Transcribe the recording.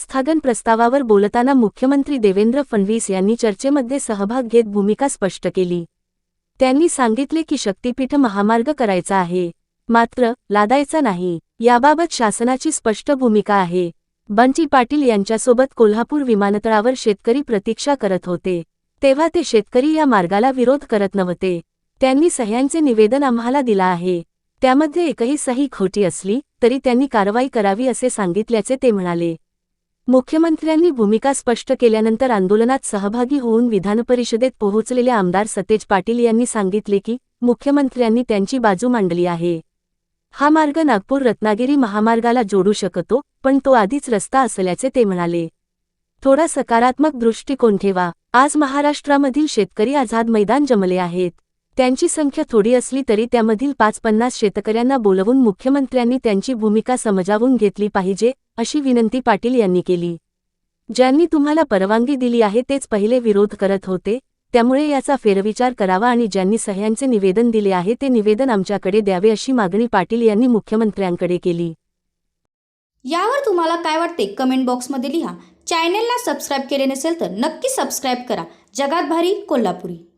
स्थगन प्रस्तावावर बोलताना मुख्यमंत्री देवेंद्र फडणवीस यांनी चर्चेमध्ये सहभाग घेत भूमिका स्पष्ट केली. त्यांनी सांगितले की शक्तीपीठ महामार्ग करायचा आहे. मात्र लादायचा नाही. याबाबत शासनाची स्पष्ट भूमिका आहे. बंटी पाटील यांच्यासोबत कोल्हापूर विमानतळावर शेतकरी प्रतीक्षा करत होते. तेव्हा ते शेतकरी या मार्गाला विरोध करत नव्हते. त्यांनी सह्यांचे निवेदन आम्हाला दिला आहे. त्यामध्ये एकही सही खोटी असली तरी त्यांनी कारवाई करावी असे सांगितल्याचे ते म्हणाले. मुख्यमंत्र्यांनी भूमिका स्पष्ट केल्यानंतर आंदोलनात सहभागी होऊन विधानपरिषदेत पोहोचलेले आमदार सतेज पाटील यांनी सांगितले की मुख्यमंत्र्यांनी त्यांची बाजू मांडली आहे. हा मार्ग नागपूर रत्नागिरी महामार्गाला जोडू शकतो पण तो आधीच रस्ता असल्याचे ते म्हणाले. थोडा सकारात्मक दृष्टिकोन ठेवा. आज महाराष्ट्रामधील शेतकरी आझाद मैदान जमले आहेत. त्यांची संख्या थोडी असली तरी त्यामधील पाच पन्नास शेतकऱ्यांना बोलवून मुख्यमंत्र्यांनी त्यांची भूमिका समजावून घेतली पाहिजे अशी विनंती पाटील यांनी केली. ज्यांनी तुम्हाला परवानगी दिली आहे तेच पहिले विरोध करत होते त्यामुळे याचा फेरविचार करावा आणि ज्यांनी सह्यांचे निवेदन दिले आहे ते निवेदन आमच्याकडे द्यावे अशी मागणी पाटील यांनी मुख्यमंत्र्यांकडे केली. यावर तुम्हाला काय वाटते? कमेंट बॉक्समध्ये लिहा. चॅनेलला सबस्क्राईब केले नसेल तर नक्की सबस्क्राईब करा. जगात भारी कोल्हापुरी.